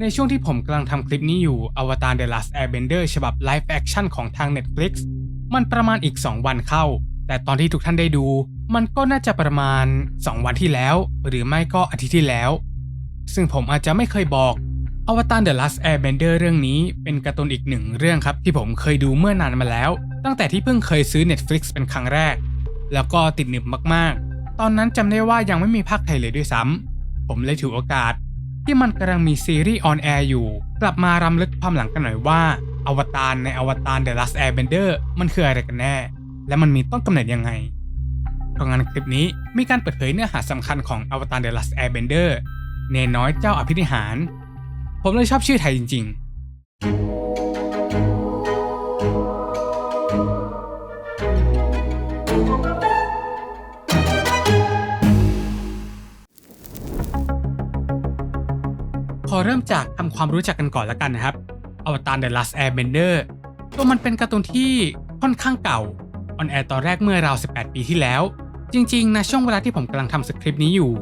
ในช่วงที่ผมกำลังทำคลิปนี้อยู่ Avatar The Last Airbender ฉบับ Live Action ของทาง Netflix มันประมาณอีก 2 วันเข้า แต่ตอนที่ทุกท่านได้ดู มันก็น่าจะประมาณ 2 วันที่แล้ว หรือไม่ก็อาทิตย์ที่แล้ว ซึ่งผมอาจจะไม่เคยบอก Avatar The Last Airbender เรื่องนี้เป็นการ์ตูนอีกหนึ่งเรื่องครับที่ผมเคยดูเมื่อนานมาแล้ว ตั้งแต่ที่เพิ่งเคยซื้อ Netflix เป็นครั้งแรก แล้วก็ติดหนึบมากๆ ตอนนั้นจำได้ว่ายังไม่มีภาคไทยเลยด้วยซ้ำผมเลยถือโอกาส ที่มันกำลังมีซีรีส์ออนแอร์อยู่ กลับมารำลึกความหลังกันหน่อยว่า อวตารในอวตาร The Last Airbender มันคืออะไรกันแน่ และมันมีต้นกำเนิดยังไงเพราะงั้นคลิปนี้มีการเปิดเผยเนื้อหาสำคัญของอวตาร The Last Airbender เนน้อยเจ้าอภินิหาร ผมเลยชอบชื่อไทยจริงๆ อเริ่มจากทำความรู้จักกันก่อนละกันนะครับอวตาร The Last Airbender ตัวมันเป็นการ์ตูนที่ค่อนข้างเก่าออนแอร์ตอนแรกเมื่อราว 18 ปีที่แล้ว จริงๆนะช่วงเวลาที่ผมกำลังทำสคริปต์นี้อยู่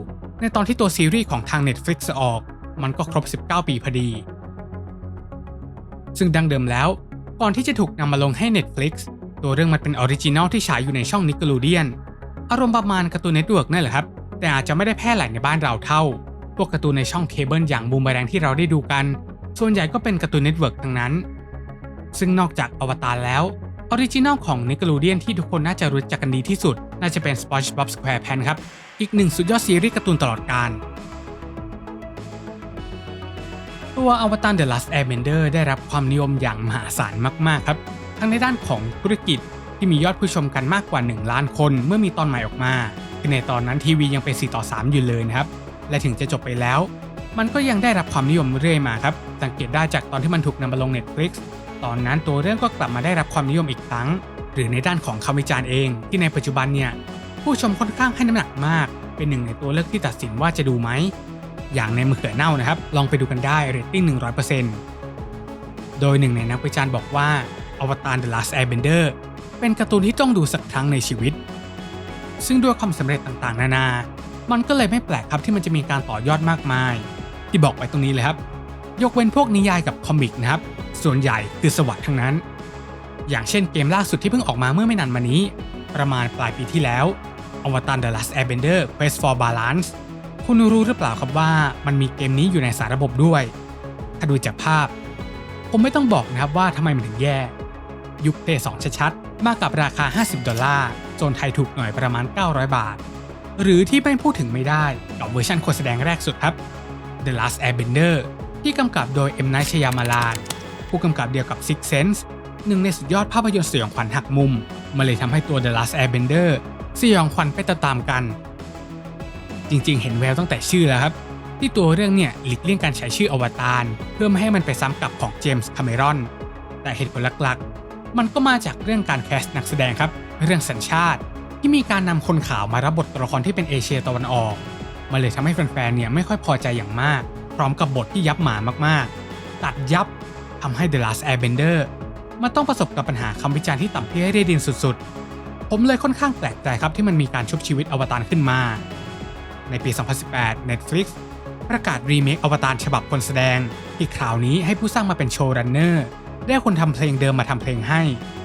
ในตอนที่ตัวซีรีส์ของทาง Netflix ออก มันก็ครบ 19 ปีพอดี ซึ่งดังเดิมแล้ว ก่อนที่จะถูกนำมาลงให้ Netflix ตัวเรื่องมันเป็นออริจินัลที่ฉายอยู่ในช่อง Nickelodeon อารมณ์ประมาณการ์ตูนเน็ตเวิร์กนั่นแหละครับ แต่อาจจะไม่ได้แพร่หลายในบ้านเราเท่า พวกการ์ตูนในช่องเคเบิลอย่างบูมเบแรงที่เราได้ดูกัน ส่วนใหญ่ก็เป็นการ์ตูนเน็ตเวิร์กทั้งนั้น ซึ่งนอกจากอวตารแล้วออริจินัลของ Nickelodeon ที่ทุกคนน่าจะรู้จักกันดีที่สุด น่าจะเป็น SpongeBob SquarePants ครับ อีกหนึ่งสุดยอดซีรีส์การ์ตูนตลอดกาลตัวอวตาร The Last Airbender ได้รับความนิยมอย่างมหาศาลมาก ๆ ครับ ทั้งในด้านของธุรกิจที่มียอดผู้ชมกันมากกว่า 1 ล้านคนเมื่อมีตอนใหม่ออกมาในตอนนั้นทีวียังเป็น 4 ต่อ 3 อยู่เลยนะครับ และถึงจะจบไปแล้ว มันก็ยังได้รับความนิยมเรื่อยมาครับ สังเกตได้จากตอนที่มันถูกนำมาลง Netflix ตอนนั้นตัวเรื่องก็กลับมาได้รับความนิยมอีกครั้ง หรือในด้านของคำวิจารณ์เอง ที่ในปัจจุบันเนี่ยผู้ชมค่อนข้างให้น้ำหนักมาก เป็นหนึ่งในตัวเลือกที่ตัดสินว่าจะดูไหมอย่างในมะเขือเน่านะครับ ลองไปดูกันได้เรตติ้ง 100%โดยหนึ่งในนักวิจารณ์บอกว่าอวตาร The Last Airbender เป็นการ์ตูนที่ต้องดูสักครั้งในชีวิต ซึ่งด้วยความสำเร็จต่างๆ นานา มันก็เลยไม่แปลกครับที่มันจะมีการต่อยอดมากมาย ที่บอกไปตรงนี้เลยครับ ยกเว้นพวกนิยายกับคอมิกนะครับ ส่วนใหญ่คือสวัสด์ทั้งนั้น อย่างเช่นเกมล่าสุดที่เพิ่งออกมาเมื่อไม่นานมานี้ ประมาณปลายปีที่แล้ว Avatar The Last Airbender Quest for Balance คุณรู้หรือเปล่าครับว่ามันมีเกมนี้อยู่ในสารระบบด้วย ถ้าดูจากภาพ ผมไม่ต้องบอกนะครับว่าทำไมมันถึงแย่ ยุคเพย์สองชัดๆ มากับราคา 50 ดอลลาร์โซนไทยถูกหน่อยประมาณ 900 บาท หรือที่ไม่พูดถึงไม่ได้กับเวอร์ชันคนแสดงแรกสุดครับ The Last Airbender ที่กำกับโดย M. Night Shyamalan ผู้กำกับเดียวกับ Six Sense หนึ่งในสุดยอดภาพยนตร์สยองขวัญหักมุมมันเลยทำให้ตัว The Last Airbender สยองขวัญไปตามๆกัน จริงๆ เห็นแววตั้งแต่ชื่อแล้วครับ ที่ตัวเรื่องเนี่ยหลีกเลี่ยงการใช้ชื่ออวตารเพื่อไม่ให้มันไปซ้ำกับของเจมส์คาเมรอนแต่เหตุผลหลักๆ มันก็มาจากเรื่องการแคสต์นักแสดงครับ เรื่องสัญชาติ ที่มีการนำคนขาวมารับบทตัวละครที่เป็นเอเชียตะวันออกมันเลยทำให้แฟนๆเนี่ยไม่ค่อยพอใจอย่างมาก พร้อมกับบทที่ยับหมามากๆ ตัดยับทำให้ The Last Airbender มันต้องประสบกับปัญหาคำวิจารณ์ที่ต่ำที่ให้ได้ดินสุดๆ ผมเลยค่อนข้างแปลกใจครับที่มันมีการชุบชีวิตอวตารขึ้นมา ในปี 2018 Netflix ประกาศรีเมคอวตารฉบับคนแสดง ที่คราวนี้ให้ผู้สร้างมาเป็นโชว์รันเนอร์ได้คนทำเพลงเดิมมาทำเพลงให้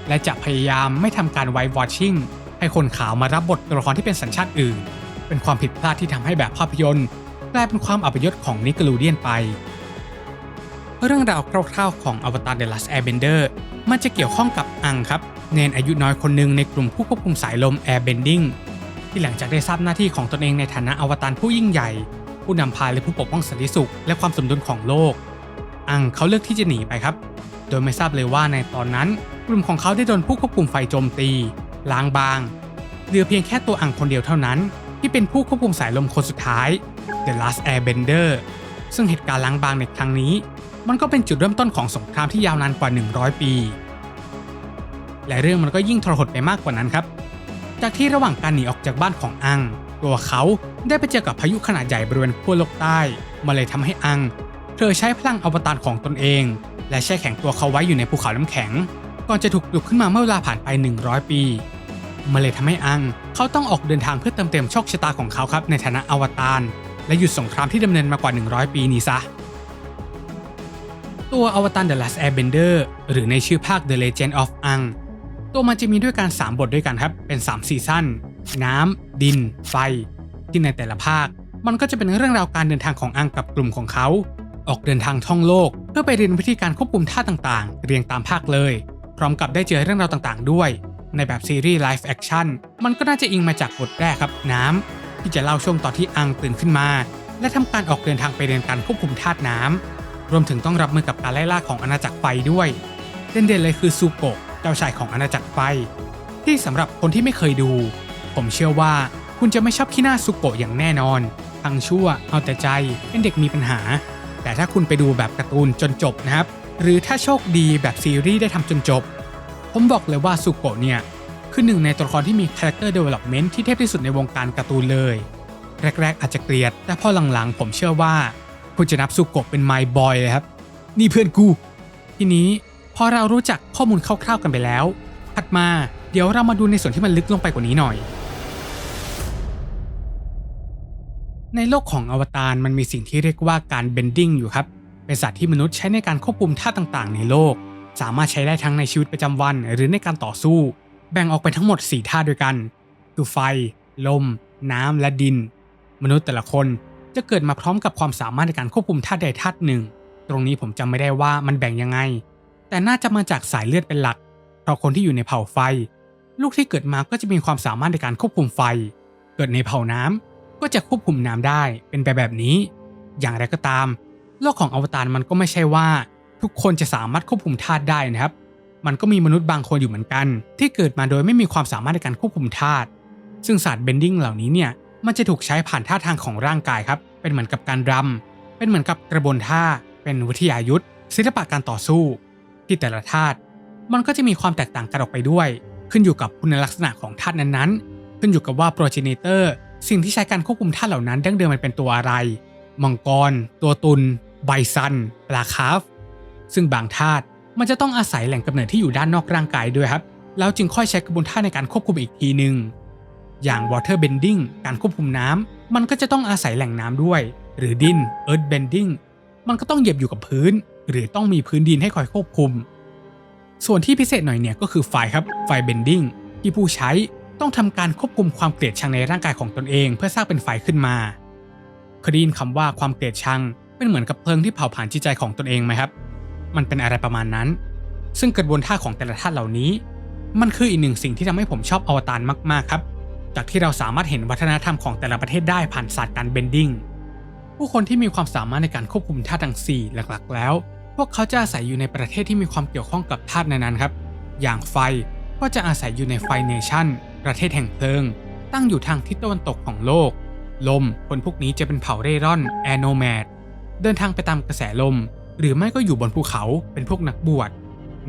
และจะพยายามไม่ทำการไวท์วอชชิ่ง ให้คนขาวมารับบทตัวละครที่เป็นสัญชาติอื่น เป็นความผิดพลาดที่ทำให้แบบภาพยนตร์กลายเป็นความอัปยศของนิกลูเดียนไป เรื่องราวคร่าวๆของอวตาร The Last Airbender มันจะเกี่ยวข้องกับอังครับเนนอายุน้อยคนหนึ่งในกลุ่มผู้ควบคุมสายลม Airbending ที่หลังจากได้ทราบหน้าที่ของตนเองในฐานะอวตารผู้ยิ่งใหญ่ ผู้นำพาและผู้ปกป้องสันติสุข และความสมดุลของโลก อังเขาเลือกที่จะหนีไปครับ โดยไม่ทราบเลยว่าในตอนนั้น กลุ่มของเขาได้โดนผู้ควบคุมไฟโจมตี ล้างบาง เหลือเพียงแค่ตัวอังคนเดียวเท่านั้นที่เป็นผู้ควบคุมสายลมคนสุดท้าย The Last Airbender ซึ่งเหตุการณ์ล้างบางในครั้งนี้ มันก็เป็นจุดเริ่มต้นของสงครามที่ยาวนานกว่า 100 ปี และเรื่องมันก็ยิ่งทรหดไปมากกว่านั้นครับ จากที่ระหว่างการหนีออกจากบ้านของอัง ตัวเขาได้ไปเจอกับพายุขนาดใหญ่บริเวณขั้วโลกใต้ มาเลยทำให้อัง เธอใช้พลังอวตารของตนเอง และแช่แข็งตัวเขาไว้อยู่ในภูเขาน้ำแข็ง ก่อนจะถูกปลุกขึ้นมาเมื่อเวลาผ่านไป 100 ปีมาเลยทำให้อังเขาต้องออกเดินทางเพื่อเติมเต็มโชคชะตาของเขาครับในฐานะอวตารและหยุดสงครามที่ดำเนินมากว่า 100 ปีนี้ซะ ตัวอวตาร The Last Airbender หรือในชื่อภาค The Legend of Aang ตัวมันจะมีด้วยกัน 3 บทด้วยกันครับ เป็น 3 ซีซั่นน้ำ ดิน ไฟ ที่ในแต่ละภาค มันก็จะเป็นเรื่องราวการเดินทางของอังกับกลุ่มของเขา ออกเดินทางท่องโลก เพื่อไปเรียนวิธีการควบคุมท่าต่างๆ เรียงตามภาคเลย พร้อมกับได้เจอเรื่องราวต่างๆ ด้วย ในแบบซีรีส์ไลฟ์แอคชั่นมันก็น่าจะอิงมาจากบทแรกครับน้ำที่จะเล่าช่วงตอนที่อังตื่นขึ้นมา และทำการออกเดินทางไปเรียนการควบคุมธาตุน้ำรวมถึงต้องรับมือกับการไล่ล่าของอาณาจักรไฟด้วยเด่นๆเลยคือซูโกะเจ้าชายของอาณาจักรไฟ ที่สำหรับคนที่ไม่เคยดู ผมเชื่อว่าคุณจะไม่ชอบขี้หน้าซูโกะอย่างแน่นอนทั้งชั่วเอาแต่ใจเป็นเด็กมีปัญหา แต่ถ้าคุณไปดูแบบการ์ตูนจนจบนะครับ หรือถ้าโชคดีแบบซีรีส์ได้ทำจนจบ ผมบอกเลยว่าซูโกะเนี่ย คือหนึ่งในตัวละครที่มี Character Development ที่เทพที่สุดในวงการการ์ตูนเลย แรก ๆ อาจจะเกลียด แต่พอหลังๆ ผมเชื่อว่า คุณจะนับซูโกะเป็น My Boy เลยครับ นี่เพื่อนกู ทีนี้พอเรารู้จักข้อมูลคร่าวๆกันไปแล้ว ถัดมาเดี๋ยวเรามาดูในส่วนที่มันลึกลงไปกว่านี้หน่อย ในโลกของอวตารมันมีสิ่งที่เรียกว่าการเบนดิ้งอยู่ครับ เป็นศาสตร์ที่มนุษย์ใช้ในการควบคุมท่าต่างๆ ในโลก สามารถใช้ได้ทั้งในชีวิตประจำวัน หรือในการต่อสู้ แบ่งออกเป็นทั้งหมด 4 ท่าด้วยกัน คือไฟ ลม น้ำและดิน มนุษย์แต่ละคนจะเกิดมาพร้อมกับความสามารถในการควบคุมท่าใดท่าหนึ่ง ตรงนี้ผมจำไม่ได้ว่ามันแบ่งยังไง แต่น่าจะมาจากสายเลือดเป็นหลัก เพราะคนที่อยู่ในเผ่าไฟ ลูกที่เกิดมาก็จะมีความสามารถในการควบคุมไฟ เกิดในเผ่าน้ำก็จะควบคุมน้ำได้เป็นไปแบบนี้ อย่างไรก็ตาม โลกของอวตารมันก็ไม่ใช่ว่า ทุกคนจะสามารถควบคุมธาตุได้นะครับ มันก็มีมนุษย์บางคนอยู่เหมือนกัน ที่เกิดมาโดยไม่มีความสามารถในการควบคุมธาตุซึ่งศาสตร์เบนดิ้งเหล่านี้เนี่ยมันจะถูกใช้ผ่านท่าทางของร่างกายครับ เป็นเหมือนกับการรำเป็นเหมือนกับกระบวนท่า เป็นวิทยายุทธศิลปะการต่อสู้ ที่แต่ละธาตุมันก็จะมีความแตกต่างกันออกไปด้วย ขึ้นอยู่กับคุณลักษณะของธาตุนั้นๆ ขึ้นอยู่กับว่าโปรเจเนเตอร์สิ่งที่ใช้การควบคุมธาตุเหล่านั้นดั้งเดิมมันเป็นตัวอะไร มังกร ตัวตุล ไบซันปลาคาฟ ซึ่งบางธาตุมันจะต้องอาศัยแหล่งกำเนิดที่อยู่ด้านนอกร่างกายด้วยครับ แล้วจึงค่อยใช้กระบวนท่าในการควบคุมอีกทีหนึ่งอย่าง water bending การควบคุมน้ำมันก็จะต้องอาศัยแหล่งน้ำด้วย หรือดิน earth bending มันก็ต้องเหยียบอยู่กับพื้น หรือต้องมีพื้นดินให้คอยควบคุม ส่วนที่พิเศษหน่อยเนี่ยก็คือไฟครับไฟ bending ที่ผู้ใช้ต้องทำการควบคุมความเกลียดชังในร่างกายของตนเอง เพื่อสร้างเป็นไฟขึ้นมาเคยได้ยินคำว่าความเกลียดชัง เป็นเหมือนกับเพลิงที่เผาผลาญจิตใจของตนเองไหมครับ มันเป็นอะไรประมาณนั้น ซึ่งกระบวนท่าของแต่ละท่าเหล่านี้ มันคืออีกหนึ่งสิ่งที่ทำให้ผมชอบอวตารมากๆครับ จากที่เราสามารถเห็นวัฒนธรรมของแต่ละประเทศได้ผ่านศาสตร์การเบนดิ้งผู้คนที่มีความสามารถในการควบคุมท่าทั้ง4หลักๆ แล้ว พวกเขาจะอาศัยอยู่ในประเทศที่มีความเกี่ยวข้องกับธาตุนั้นๆครับ อย่างไฟก็จะอาศัยอยู่ในไฟเนชั่น ประเทศแห่งเพลิง ตั้งอยู่ทางทิศตะวันตกของโลก ลม คนพวกนี้จะเป็นเผ่าเร่ร่อน แอโนแมด เดินทางไปตามกระแสลม หรือไม่ก็อยู่บนภูเขาเป็นพวกนักบวช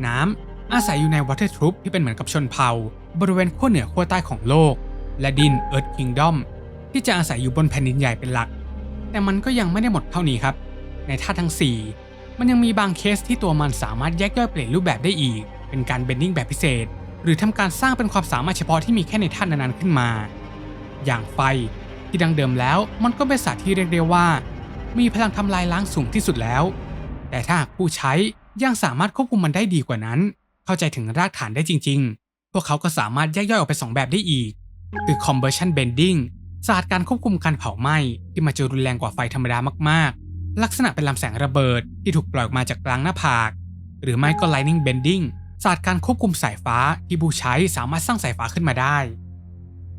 น้ำ อาศัยอยู่ในวอเตอร์ทรูปที่เป็นเหมือนกับชนเผ่า บริเวณขั้วเหนือขั้วใต้ของโลก และดินเอิร์ธคิงดอมที่จะอาศัยอยู่บนแผ่นดินใหญ่เป็นหลัก แต่มันก็ยังไม่ได้หมดเท่านี้ครับ ในท่าทั้ง 4 มันยังมีบางเคสที่ตัวมันสามารถแยกย่อยเปลี่ยนรูปแบบได้อีก เป็นการเบนดิ้งแบบพิเศษ หรือทำการสร้างเป็นความสามารถเฉพาะที่มีแค่ในท่านนั้นๆขึ้นมา อย่างไฟที่ดังเดิมแล้วมันก็เป็นศาสตร์ที่เรียกได้ว่า มีพลังทำลายล้างสูงที่สุดแล้ว แต่ถ้าผู้ใช้ยังสามารถควบคุมมันได้ดีกว่านั้น เข้าใจถึงรากฐานได้จริง ๆ พวกเขาก็สามารถแยกย่อยออกเป็นสองแบบได้อีก คือ combustion bending ศาสตร์การควบคุมการเผาไหม้ที่มันจะรุนแรงกว่าไฟธรรมดามากๆ ลักษณะเป็นลำแสงระเบิดที่ถูกปล่อยออกมาจากกลางหน้าผาก หรือไม่ก็ lightning bending ศาสตร์การควบคุมสายฟ้าที่ผู้ใช้สามารถสร้างสายฟ้าขึ้นมาได้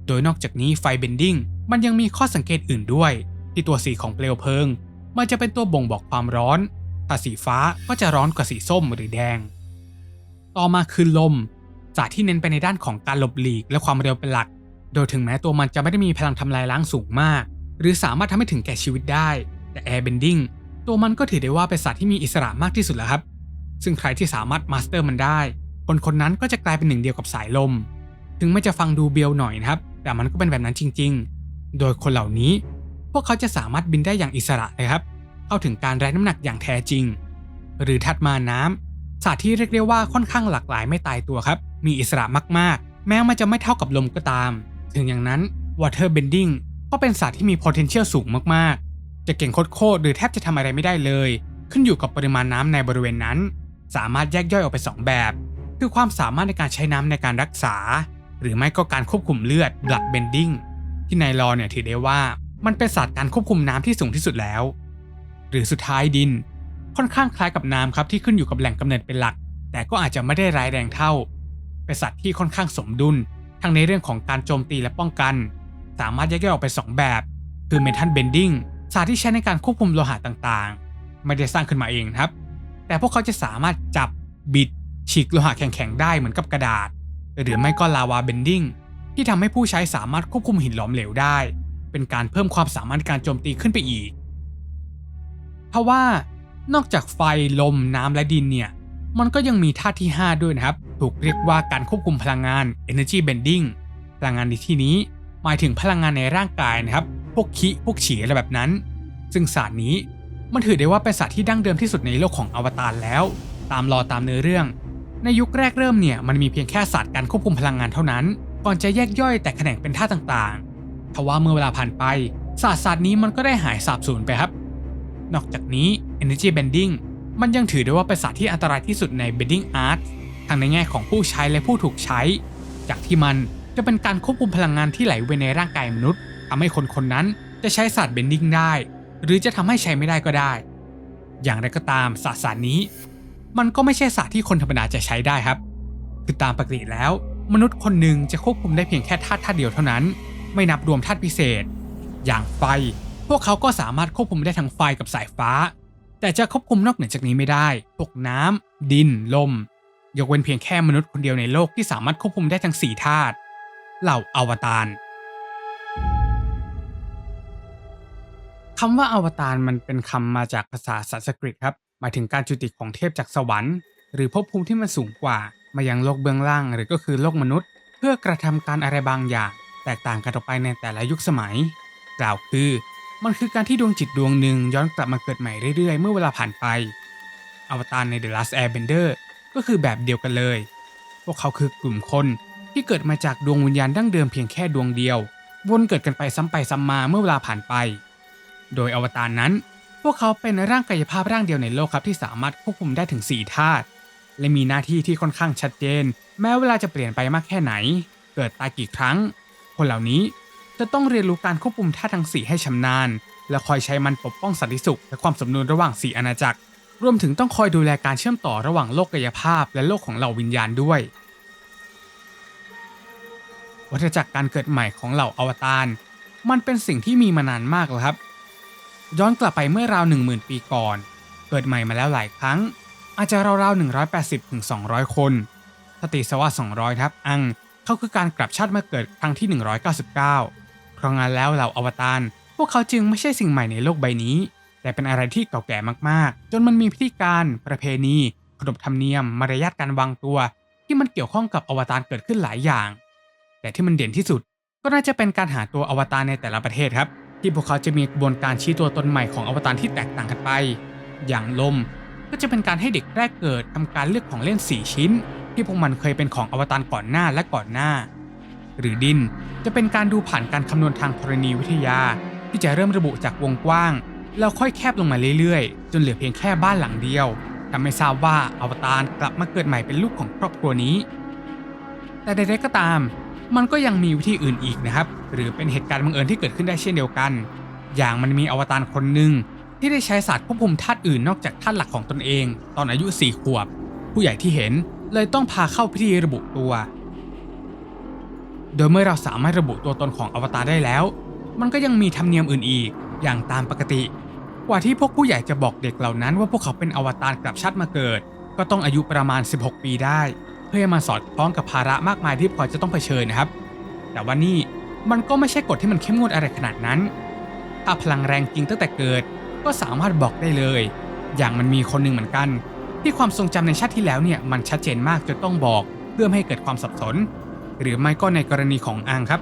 โดยนอกจากนี้ไฟ bending มันยังมีข้อสังเกตอื่นด้วย ที่ตัวสีของเปลวเพลิง มันจะเป็นตัวบ่งบอกความร้อน ถ้าสีฟ้าก็จะร้อนกว่าสีส้มหรือแดง ต่อมาคือลมศาสตร์ที่เน้นไปในด้านของการหลบหลีกและความเร็วเป็นหลัก โดยถึงแม้ตัวมันจะไม่ได้มีพลังทำลายล้างสูงมาก หรือสามารถทำให้ถึงแก่ชีวิตได้ แต่ airbending ตัวมันก็ถือได้ว่าเป็นศาสตร์ที่มีอิสระมากที่สุดแล้วครับ ซึ่งใครที่สามารถมาสเตอร์มันได้ คนคนนั้นก็จะกลายเป็นหนึ่งเดียวกับสายลม ถึงไม่จะฟังดูเบียวหน่อยนะครับ แต่มันก็เป็นแบบนั้นจริง ๆ โดยคนเหล่านี้ พวกเขาจะสามารถบินได้อย่างอิสระเลยครับ เข้าถึงการไร้น้ำหนักอย่างแท้จริง หรือถัดมาน้ำศาสตร์ที่เรียกได้ว่าค่อนข้างหลากหลายไม่ตายตัวครับ มีอิสระมากๆ แม้มันจะไม่เท่ากับลมก็ตาม ถึงอย่างนั้น water bending ก็เป็นศาสตร์ที่มี potential สูงมากๆ จะเก่งโคตรๆหรือแทบจะทำอะไรไม่ได้เลย ขึ้นอยู่กับปริมาณน้ำในบริเวณนั้น สามารถแยกย่อยออกเป็นสองแบบ คือความสามารถในการใช้น้ำในการรักษา หรือไม่ก็การควบคุมเลือด blood bending ที่ในลอเนี่ยถือได้ว่า มันเป็นศาสตร์การควบคุมน้ำที่สูงที่สุดแล้ว หรือสุดท้ายดิน ค่อนข้างคล้ายกับน้ำครับที่ขึ้นอยู่กับแหล่งกำเนิดเป็นหลัก แต่ก็อาจจะไม่ได้ร้ายแรงเท่า เป็นสัตว์ที่ค่อนข้างสมดุล ทั้งในเรื่องของการโจมตีและป้องกัน สามารถแยกย่อยออกเป็นสองแบบ คือเมทัลเบนดิ้งศาสตร์ที่ใช้ในการควบคุมโลหะต่างๆ ไม่ได้สร้างขึ้นมาเองครับ แต่พวกเขาจะสามารถจับบิดฉีกโลหะแข็งๆได้เหมือนกับกระดาษ หรือไม่ก็ลาวาเบนดิ้งที่ทำให้ผู้ใช้สามารถควบคุมหินหลอมเหลวได้ เป็นการเพิ่มความสามารถการโจมตีขึ้นไปอีกเพราะว่านอกจากไฟลมน้ำและดินเนี่ย มันก็ยังมีธาตุที่ 5 ด้วยนะครับ ถูกเรียกว่าการควบคุมพลังงาน energy bending พลังงานในที่นี้ หมายถึงพลังงานในร่างกายนะครับ พวกคิพวกฉีอะไรแบบนั้น ซึ่งศาสตร์นี้มันถือได้ว่าเป็นศาสตร์ที่ดั้งเดิมที่สุดในโลกของอวตารแล้ว ตามรอตามเนื้อเรื่อง ในยุคแรกเริ่มเนี่ยมันมีเพียงแค่ศาสตร์การควบคุมพลังงานเท่านั้น ก่อนจะแยกย่อยแต่แขนงเป็นธาตุต่างๆ ทว่าเมื่อเวลาผ่านไปศาสตร์ศาสตร์นี้มันก็ได้หายสาบสูญไปครับ นอกจากนี้ energy bending มันยังถือได้ว่าเป็นศาสตร์ที่อันตรายที่สุดใน bending art ทั้งในแง่ของผู้ใช้และผู้ถูกใช้ จากที่มันจะเป็นการควบคุมพลังงานที่ไหลเวียนในร่างกายมนุษย์ทำให้คนคนนั้นจะใช้ศาสตร์ bending ได้ หรือจะทำให้ใช้ไม่ได้ก็ได้ อย่างไรก็ตามศาสตร์ศาสตร์นี้ มันก็ไม่ใช่ศาสตร์ที่คนธรรมดาจะใช้ได้ครับ คือตามปกติแล้ว มนุษย์คนหนึ่งจะควบคุมได้เพียงแค่ธาตุธาตุเดียวเท่านั้น ไม่นับรวมธาตุพิเศษ อย่างไฟ พวกเขาก็สามารถควบคุมได้ทั้งไฟกับสายฟ้า แต่จะควบคุมนอกเหนือจากนี้ไม่ได้ พวกน้ำดิน ลม ยกเว้นเพียงแค่มนุษย์คนเดียวในโลกที่สามารถควบคุมได้ทั้งสี่ธาตุ เหล่าอวตารคำว่าอวตารมันเป็นคำมาจากภาษาสันสกฤตครับ หมายถึงการจุติของเทพจากสวรรค์ หรือภพภูมิที่มันสูงกว่า มายังโลกเบื้องล่างหรือก็คือโลกมนุษย์ เพื่อกระทำการอะไรบางอย่าง แตกต่างกันออกไปในแต่ละยุคสมัย กล่าวคือ มันคือการที่ดวงจิตดวงหนึ่งย้อนกลับมาเกิดใหม่เรื่อยๆ เมื่อเวลาผ่านไป อวตารใน The Last Airbender ก็คือแบบเดียวกันเลย พวกเขาคือกลุ่มคนที่เกิดมาจากดวงวิญญาณดั้งเดิมเพียงแค่ดวงเดียว วนเกิดกันไปซ้ำไปซ้ำมาเมื่อเวลาผ่านไป โดยอวตารนั้น พวกเขาเป็นร่างกายภาพร่างเดียวในโลกครับที่สามารถควบคุมได้ถึง4ธาตุและมีหน้าที่ที่ค่อนข้างชัดเจน แม้เวลาจะเปลี่ยนไปมากแค่ไหน เกิดตายกี่ครั้ง คนเหล่านี้จะต้องเรียนรู้การควบคุมธาตุทั้ง4ให้ชำนาญ และคอยใช้มันปกป้องสันติสุขและความสมดุลระหว่าง4อาณาจักร รวมถึงต้องคอยดูแลการเชื่อมต่อระหว่างโลกกายภาพ และโลกของเหล่าวิญญาณด้วย วัฏจักรการเกิดใหม่ของเหล่าอวตาร มันเป็นสิ่งที่มีมานานมากแล้วครับ ย้อนกลับไปเมื่อราว10,000 ปีก่อน เกิดใหม่มาแล้วหลายครั้ง อาจจะราวๆ180ถึง200 คน สติสวะ200ครับอัง เขาคือการกลับชาติมาเกิดครั้งที่ 199 เพราะงั้นแล้วเหล่าอวตารพวกเขาจึงไม่ใช่สิ่งใหม่ในโลกใบนี้ แต่เป็นอะไรที่เก่าแก่มากๆ จนมันมีพิธีการประเพณีขนบธรรมเนียมมารยาทการวางตัว ที่มันเกี่ยวข้องกับอวตารเกิดขึ้นหลายอย่าง แต่ที่มันเด่นที่สุดก็น่าจะเป็นการหาตัวอวตารในแต่ละประเทศครับ ที่พวกเขาจะมีกระบวนการชี้ตัวตนใหม่ของอวตารที่แตกต่างกันไป อย่างลมก็จะเป็นการให้เด็กแรกเกิดทำการเลือกของเล่น 4 ชิ้น ที่พวกมันเคยเป็นของอวตารก่อนหน้าและก่อนหน้า หรือดินจะเป็นการดูผ่านการคำนวณทางธรณีวิทยา ที่จะเริ่มระบุจากวงกว้าง แล้วค่อยแคบลงมาเรื่อยๆ จนเหลือเพียงแค่บ้านหลังเดียวทำให้ทราบว่าอวตารกลับมาเกิดใหม่เป็นลูกของครอบครัวนี้ แต่ใดๆก็ตาม มันก็ยังมีวิธีอื่นอีกนะครับ หรือเป็นเหตุการณ์บังเอิญที่เกิดขึ้นได้เช่นเดียวกัน อย่างมันมีอวตารคนหนึ่งที่ได้ใช้ศาสตร์ควบคุมธาตุอื่นนอกจากธาตุหลักของตนเอง ตอนอายุ 4 ขวบ ผู้ใหญ่ที่เห็น เลยต้องพาเข้าพิธีระบุตัว โดยเมื่อเราสามารถระบุตัวตนของอวตารได้แล้ว มันก็ยังมีธรรมเนียมอื่นอีก อย่างตามปกติ กว่าที่พวกผู้ใหญ่จะบอกเด็กเหล่านั้นว่าพวกเขาเป็นอวตารกลับชาติมาเกิด ก็ต้องอายุประมาณ 16 ปีได้ เพื่อมาสอดคล้องกับภาระมากมายที่พวกเขาจะต้องเผชิญนะครับ แต่ว่านี่มันก็ไม่ใช่กฎที่มันเข้มงวดอะไรขนาดนั้น ถ้าพลังแรงจริงตั้งแต่เกิด ก็สามารถบอกได้เลย อย่างมันมีคนหนึ่งเหมือนกัน ที่ความทรงจำในชาติที่แล้วเนี่ยมันชัดเจนมากจนต้องบอกเพื่อไม่ให้เกิดความสับสน หรือไม่ก็ในกรณีของอังครับ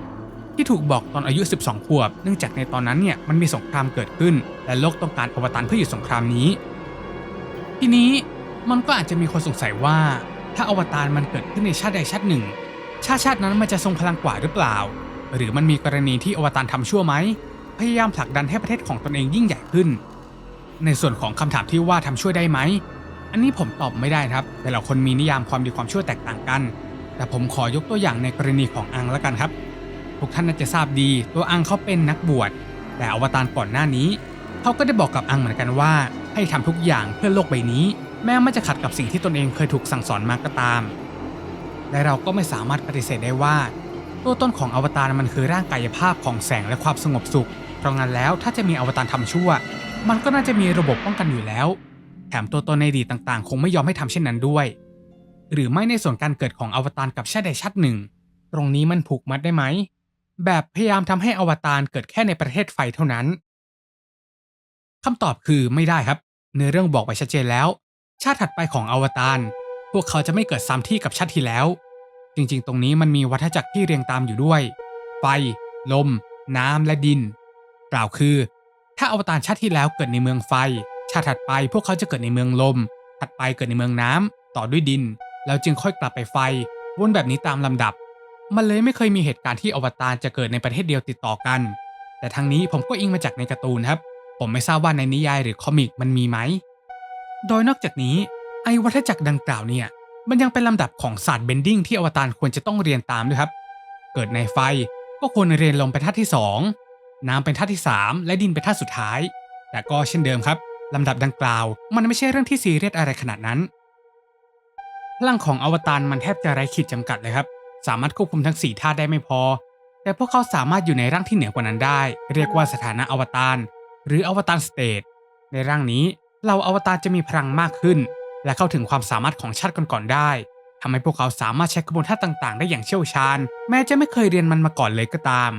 ที่ถูกบอกตอนอายุ 12 ขวบ เนื่องจากในตอนนั้นเนี่ยมันมีสงครามเกิดขึ้น และโลกต้องการอวตารเพื่อหยุดสงครามนี้ ทีนี้มันก็อาจจะมีคนสงสัยว่า ถ้าอวตารมันเกิดขึ้นในชาติใดชาติหนึ่ง ชาติชาตินั้นมันจะทรงพลังกว่าหรือเปล่า หรือมันมีกรณีที่อวตารทำชั่วไหมพยายามผลักดันให้ประเทศของตนเองยิ่งใหญ่ขึ้น ในส่วนของคำถามที่ว่าทำช่วยได้ไหม อันนี้ผมตอบไม่ได้ครับ แต่ละคนมีนิยามความดีความชั่วแตกต่างกัน แต่ผมขอยกตัวอย่างในกรณีของอังแล้วกันครับ ทุกท่านน่าจะทราบดี ตัวอังเขาเป็นนักบวช แต่อวตารก่อนหน้านี้ เขาก็ได้บอกกับอังเหมือนกันว่า ให้ทำทุกอย่างเพื่อโลกใบนี้ แม้มันจะขัดกับสิ่งที่ตนเองเคยถูกสั่งสอนมาก็ตาม และเราก็ไม่สามารถปฏิเสธได้ว่า ตัวตนของอวตารมันคือร่างกายภาพของแสงและความสงบสุข เพราะงั้นแล้วถ้าจะมีอวตารทำชั่ว มันก็น่าจะมีระบบป้องกันอยู่แล้ว แถมตัวตนในอดีตต่างๆ คงไม่ยอมให้ทำเช่นนั้นด้วย หรือไม่ในส่วนการเกิดของอวตารกับชาติใดชาติหนึ่ง ตรงนี้มันผูกมัดได้ไหม แบบพยายามทำให้อวตารเกิดแค่ในประเทศไฟเท่านั้นคำตอบคือไม่ได้ครับ เนื้อเรื่องบอกไว้ชัดเจนแล้ว ชาติถัดไปของอวตารพวกเขาจะไม่เกิดซ้ำที่กับชาติที่แล้ว จริงๆ ตรงนี้มันมีวัฏจักรที่เรียงตามอยู่ด้วย ไฟ ลม น้ำและดินกล่าวคือ ถ้าอวตารชาติที่แล้วเกิดในเมืองไฟ ชาติถัดไปพวกเขาจะเกิดในเมืองลม ถัดไปเกิดในเมืองน้ำต่อด้วยดิน แล้วจึงค่อยกลับไปไฟ วนแบบนี้ตามลำดับ มันเลยไม่เคยมีเหตุการณ์ที่อวตารจะเกิดในประเทศเดียวติดต่อกัน แต่ทางนี้ผมก็อิงมาจากในการ์ตูนครับ ผมไม่ทราบว่าในนิยายหรือคอมิกมันมีไหม โดยนอกจากนี้ไอ้วัฏจักรดังกล่าวเนี่ย มันยังเป็นลำดับของศาสตร์เบนดิ้งที่อวตารควรจะต้องเรียนตามด้วยครับ เกิดในไฟก็ควรเรียนลมเป็นธาตุที่ 2 น้ำเป็นธาตุที่ 3 และดินเป็นธาตุสุดท้าย แต่ก็เช่นเดิมครับ ลำดับดังกล่าว มันไม่ใช่เรื่องที่ซีเรียสอะไรขนาดนั้นพลังของอวตารมันแทบจะไร้ขีดจำกัดเลยครับ สามารถควบคุมทั้ง 4 ธาตุได้ไม่พอ แต่พวกเขาสามารถอยู่ในร่างที่เหนือกว่านั้นได้ เรียกว่าสถานะอวตารหรืออวตารสเตทในร่างนี้เราอวตารจะมีพลังมากขึ้น และเข้าถึงความสามารถของชาติก่อนๆได้ทำให้พวกเขาสามารถใช้กระบวนท่าต่างๆ ได้อย่างเชี่ยวชาญ แม้จะไม่เคยเรียนมันมาก่อนเลยก็ตาม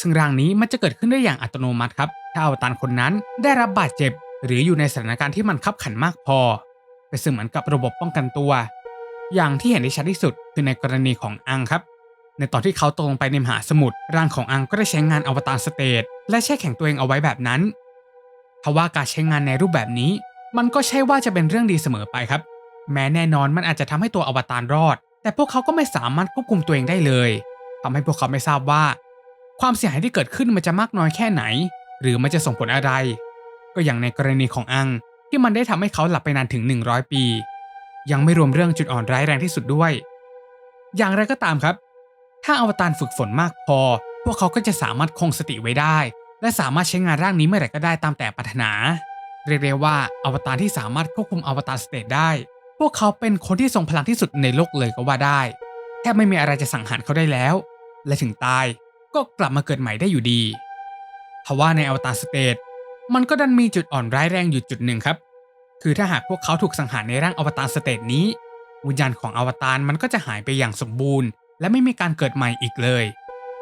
ซึ่งร่างนี้มันจะเกิดขึ้นได้อย่างอัตโนมัติครับ ถ้าอวตารคนนั้นได้รับบาดเจ็บ หรืออยู่ในสถานการณ์ที่มันคับขันมากพอเป็นเสมือนกับระบบป้องกันตัว อย่างที่เห็นได้ชัดที่สุดคือในกรณีของอังครับ ในตอนที่เขาตกลงไปในมหาสมุทรร่างของอังก็ได้ใช้งานอวตารสเตทและแช่แข็งตัวเองเอาไว้แบบนั้นทว่าการใช้งานในรูปแบบนี้ มันก็ใช่ว่าจะเป็นเรื่องดีเสมอไปครับ แม้แน่นอนมันอาจจะทำให้ตัวอวตารรอด แต่พวกเขาก็ไม่สามารถควบคุมตัวเองได้เลยทำให้พวกเขาไม่ทราบว่า ความเสียหายที่เกิดขึ้นมันจะมากน้อยแค่ไหน หรือมันจะส่งผลอะไร ก็อย่างในกรณีของอังที่มันได้ทำให้เขาหลับไปนานถึง 100 ปี ยังไม่รวมเรื่องจุดอ่อนร้ายแรงที่สุดด้วย อย่างไรก็ตามครับ ถ้าอวตารฝึกฝนมากพอ พวกเขาก็จะสามารถคงสติไว้ได้ และสามารถใช้งานร่างนี้เมื่อไหร่ก็ได้ตามแต่ปรารถนา เรียกได้ว่าอวตารที่สามารถควบคุมอวตารสเตทได้ พวกเขาเป็นคนที่ทรงพลังที่สุดในโลกเลยก็ว่าได้แทบไม่มีอะไรจะสังหารเขาได้แล้ว และถึงตายก็กลับมาเกิดใหม่ได้อยู่ดีทว่าในอวตารสเตท มันก็ดันมีจุดอ่อนร้ายแรงอยู่จุดหนึ่งครับ คือถ้าหากพวกเขาถูกสังหารในร่างอวตารสเตทนี้ วิญญาณของอวตารมันก็จะหายไปอย่างสมบูรณ์ และไม่มีการเกิดใหม่อีกเลย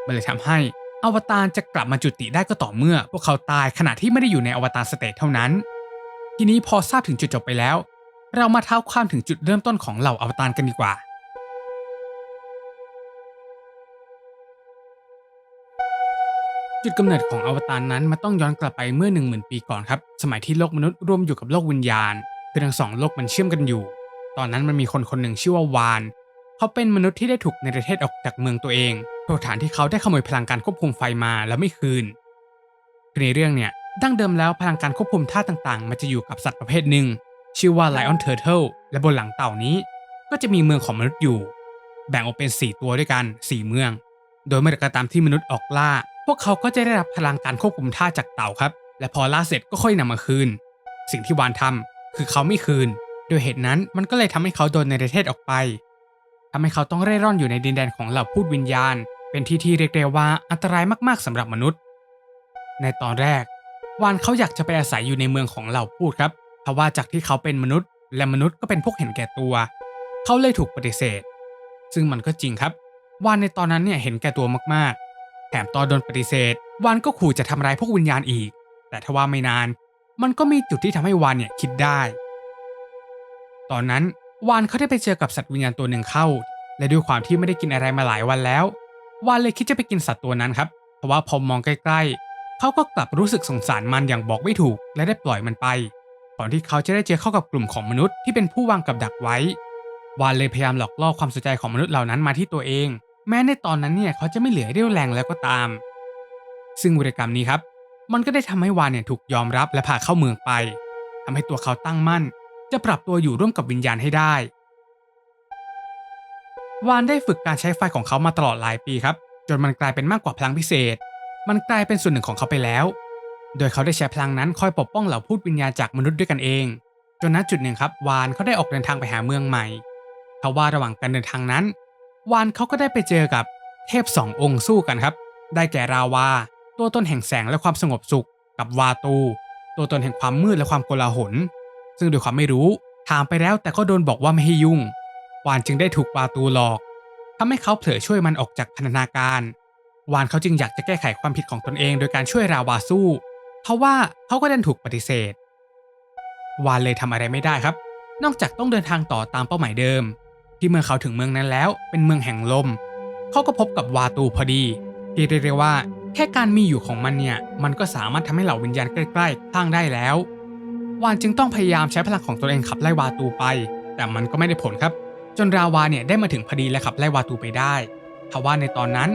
มันเลยทำให้อวตารจะกลับมาจุติได้ก็ต่อเมื่อ พวกเขาตายขณะที่ไม่ได้อยู่ในอวตารสเตทเท่านั้น ทีนี้พอทราบถึงจุดจบไปแล้ว เรามาเท้าความถึงจุดเริ่มต้นของเหล่าอวตารกันดีกว่า จุดกำเนิดของอวตารนั้นมันต้องย้อนกลับไปเมื่อ 1 0,000 ปีก่อนครับ สมัยที่โลกมนุษย์ร่วมอยู่กับโลกวิญญาณ คือทั้งสองโลกมันเชื่อมกันอยู่ ตอนนั้นมันมีคนคนหนึ่งชื่อว่าวาน เขาเป็นมนุษย์ที่ได้ถูกในประเทศออกจากเมืองตัวเองโดยฐานที่เขาได้ขโมยพลังการควบคุมไฟมาแล้วไม่คืนคือในเรื่องเนี่ยดั้งเดิมแล้วพลังการควบคุมท่าต่างๆ มันจะอยู่กับสัตว์ประเภทหนึ่งชื่อว่า Lion Turtle และบนหลังเต่านี้ ก็จะมีเมืองของมนุษย์อยู่ แบ่งออกเป็น 4 ตัวด้วยกัน 4 เมือง โดยเมื่อไหร่ก็ตามที่มนุษย์ออกล่าพวกเขาก็จะได้รับพลังการควบคุมท่าจากเต่าครับ และพอล่าเสร็จก็ค่อยนำมาคืน สิ่งที่วานทำคือเขาไม่คืน โดยเหตุนั้นมันก็เลยทำให้เขาโดนในประเทศออกไปทำให้เขาต้องเร่ร่อนอยู่ในดินแดนของเหล่าพูดวิญญาณ เป็นที่ที่เรียกได้ว่าอันตรายมากๆสำหรับมนุษย์ ในตอนแรก วานเขาอยากจะไปอาศัยอยู่ในเมืองของเหล่าพูดครับทว่าจากที่เขาเป็นมนุษย์ และมนุษย์ก็เป็นพวกเห็นแก่ตัว เขาเลยถูกปฏิเสธ ซึ่งมันก็จริงครับ วานในตอนนั้นเนี่ยเห็นแก่ตัวมากๆ แถมตอนโดนปฏิเสธวานก็ขู่จะทำร้ายพวกวิญญาณอีก แต่ทว่าไม่นาน มันก็มีจุดที่ทำให้วานเนี่ยคิดได้ ตอนนั้นวานเขาได้ไปเจอกับสัตว์วิญญาณตัวหนึ่งเข้า และด้วยความที่ไม่ได้กินอะไรมาหลายวันแล้ว วานเลยคิดจะไปกินสัตว์ตัวนั้นครับ เพราะว่าพอมองใกล้ๆ เขาก็กลับรู้สึกสงสารมันอย่างบอกไม่ถูก และได้ปล่อยมันไป ก่อนที่เขาจะได้เจอเข้ากับกลุ่มของมนุษย์ที่เป็นผู้วางกับดักไว้ วานเลยพยายามหลอกล่อความสนใจของมนุษย์เหล่านั้นมาที่ตัวเอง แม้ในตอนนั้นเนี่ยเขาจะไม่เหลือเรี่ยวแรงแล้วก็ตาม ซึ่งวิรกรรมนี้ครับ มันก็ได้ทำให้วานเนี่ยถูกยอมรับและพาเข้าเมืองไปทำให้ตัวเขาตั้งมั่น จะปรับตัวอยู่ร่วมกับวิญญาณให้ได้ วานได้ฝึกการใช้ไฟของเขามาตลอดหลายปีครับ จนมันกลายเป็นมากกว่าพลังพิเศษ มันกลายเป็นส่วนหนึ่งของเขาไปแล้ว โดยเขาได้ใช้พลังนั้นคอยปกป้องเหล่าพูดวิญญาณจากมนุษย์ด้วยกันเอง จนณจุดหนึ่งครับวานเขาได้ออกเดินทางไปหาเมืองใหม่ทว่าระหว่างการเดินทางนั้น วานเขาก็ได้ไปเจอกับเทพสององค์สู้กันครับ ได้แก่ราวา ตัวตนแห่งแสงและความสงบสุข กับวาตู ตัวตนแห่งความมืดและความโกลาหล ซึ่งด้วยความไม่รู้ถามไปแล้วแต่ก็โดนบอกว่าไม่ให้ยุ่ง วานจึงได้ถูกวาตูหลอกทำให้เขาเผลอช่วยมันออกจากพันธนาการ วานเขาจึงอยากจะแก้ไขความผิดของตนเองโดยการช่วยราวาสู้ทว่าเขาก็ดันถูกปฏิเสธ วานเลยทำอะไรไม่ได้ครับ นอกจากต้องเดินทางต่อตามเป้าหมายเดิม ที่เมื่อเขาถึงเมืองนั้นแล้ว เป็นเมืองแห่งลม เขาก็พบกับวาตูพอดี ที่เรียกได้ว่า แค่การมีอยู่ของมันเนี่ย มันก็สามารถทำให้เหล่าวิญญาณใกล้ๆข้างได้แล้ว วานจึงต้องพยายามใช้พลังของตนเองขับไล่วาตูไป แต่มันก็ไม่ได้ผลครับ จนราวาเนี่ยได้มาถึงพอดีและขับไล่วาตูไปได้ทว่าในตอนนั้น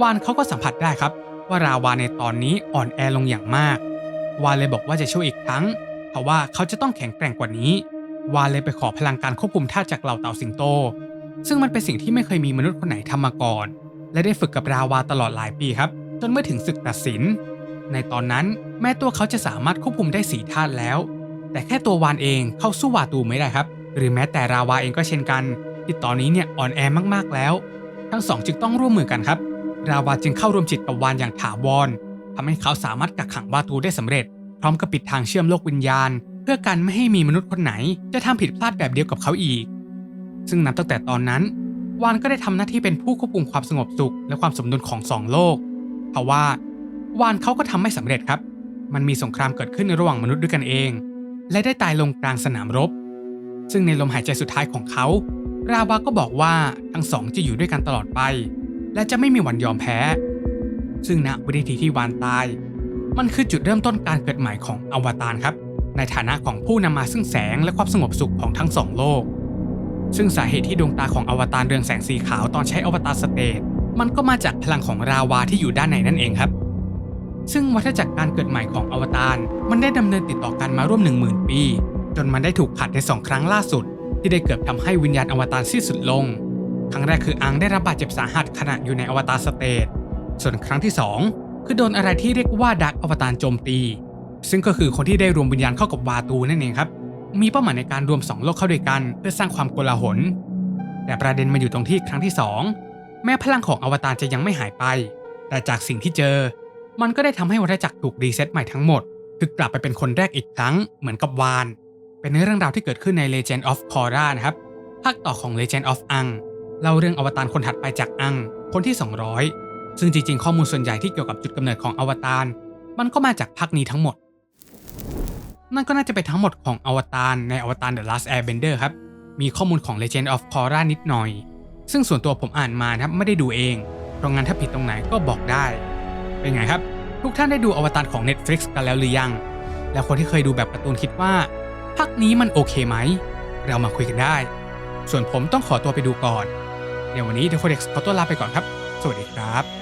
วานเขาก็สัมผัสได้ครับ ว่าราวาในตอนนี้อ่อนแอลงอย่างมาก วานเลยบอกว่าจะช่วยอีกครั้งทว่าเขาจะต้องแข็งแกร่งกว่านี้ วานเลยไปขอพลังการควบคุมท่าจากเหล่าเต่าสิงโต ซึ่งมันเป็นสิ่งที่ไม่เคยมีมนุษย์คนไหนทำมาก่อน และได้ฝึกกับราวาตลอดหลายปีครับ จนเมื่อถึงศึกตัดสิน ในตอนนั้นแม้ตัวเขาจะสามารถควบคุมได้สีธาตุแล้ว แต่แค่ตัววานเองเข้าสู้วาตูไม่ได้ครับ หรือแม้แต่ราวาเองก็เช่นกัน ที่ตอนนี้เนี่ยอ่อนแอมากๆแล้ว ทั้งสองจึงต้องร่วมมือกันครับ ราวาจึงเข้ารวมจิตกับวานอย่างถาวรทำให้เขาสามารถกักขังวาตูได้สำเร็จ พร้อมกับปิดทางเชื่อมโลกวิญญาณ พื่อกันไม่ให้มีมนุษย์คนไหน จะทำผิดพลาดแบบเดียวกับเขาอีก ซึ่งนับตั้งแต่ตอนนั้น วานก็ได้ทำหน้าที่เป็นผู้ควบคุมความสงบสุขและความสมดุลของสองโลกทว่าวานเขาก็ทำไม่สำเร็จครับ มันมีสงครามเกิดขึ้นระหว่างมนุษย์ด้วยกันเอง และได้ตายลงกลางสนามรบ ซึ่งในลมหายใจสุดท้ายของเขา ราวาก็บอกว่าทั้งสองจะอยู่ด้วยกันตลอดไป และจะไม่มีวันยอมแพ้ ซึ่งณวินาทีที่วานตาย มันคือจุดเริ่มต้นการเกิดใหม่ของอวตารครับ ในฐานะของผู้นำมาซึ่งแสงและความสงบสุขของทั้งสองโลก ซึ่งสาเหตุที่ดวงตาของอวตารเรืองแสงสีขาวตอนใช้อวตารสเตทมันก็มาจากพลังของราวาที่อยู่ด้านในนั่นเองครับ ซึ่งวัฏจักรการเกิดใหม่ของอวตารมันได้ดำเนินติดต่อกันมาร่วม 10,000 ปี จนมันได้ถูกขัดในสองครั้งล่าสุด ที่ได้เกือบทำให้วิญญาณอวตารสิ้นสุดลง ครั้งแรกคืออังได้รับบาดเจ็บสาหัสขณะอยู่ในอวตารสเตทส่วนครั้งที่ 2 คือโดนอะไรที่เรียกว่าดักอวตารโจมตี ซึ่งก็คือคนที่ได้รวมวิญญาณเข้ากับวาตูนั่นเองครับ มีเป้าหมายในการรวมสองโลกเข้าด้วยกัน เพื่อสร้างความโกลาหล แต่ประเด็นมาอยู่ตรงที่ครั้งที่ 2 แม้พลังของอวตารจะยังไม่หายไป แต่จากสิ่งที่เจอ มันก็ได้ทำให้วัฏจักรถูกรีเซ็ตใหม่ทั้งหมด คือกลับไปเป็นคนแรกอีกครั้งเหมือนกับวาน เป็นเรื่องราวที่เกิดขึ้นใน Legend of Korra นะครับภาคต่อของ Legend of Ang เล่าเรื่องอวตารคนถัดไปจากอัง คนที่ 200 ซึ่งจริงๆ ข้อมูลส่วนใหญ่ที่เกี่ยวกับจุดกำเนิดของอวตารมันก็มาจากภาคนี้ทั้งหมด นั่นก็น่าจะเป็นทั้งหมดของอวตารในอวตาร The Last Airbender ครับ มีข้อมูลของ Legend of Korra นิดหน่อย ซึ่งส่วนตัวผมอ่านมานะครับไม่ได้ดูเองเพราะงั้นถ้าผิดตรงไหนก็บอกได้ เป็นไงครับ ทุกท่านได้ดูอวตารของ Netflix กันแล้วหรือยัง แล้วคนที่เคยดูแบบการ์ตูนคิดว่าภาคนี้มันโอเคไหม เรามาคุยกันได้ ส่วนผมต้องขอตัวไปดูก่อนเดี๋ยววันนี้เด e โคเด็กขอตัวลาไปก่อนครับ สวัสดีครับ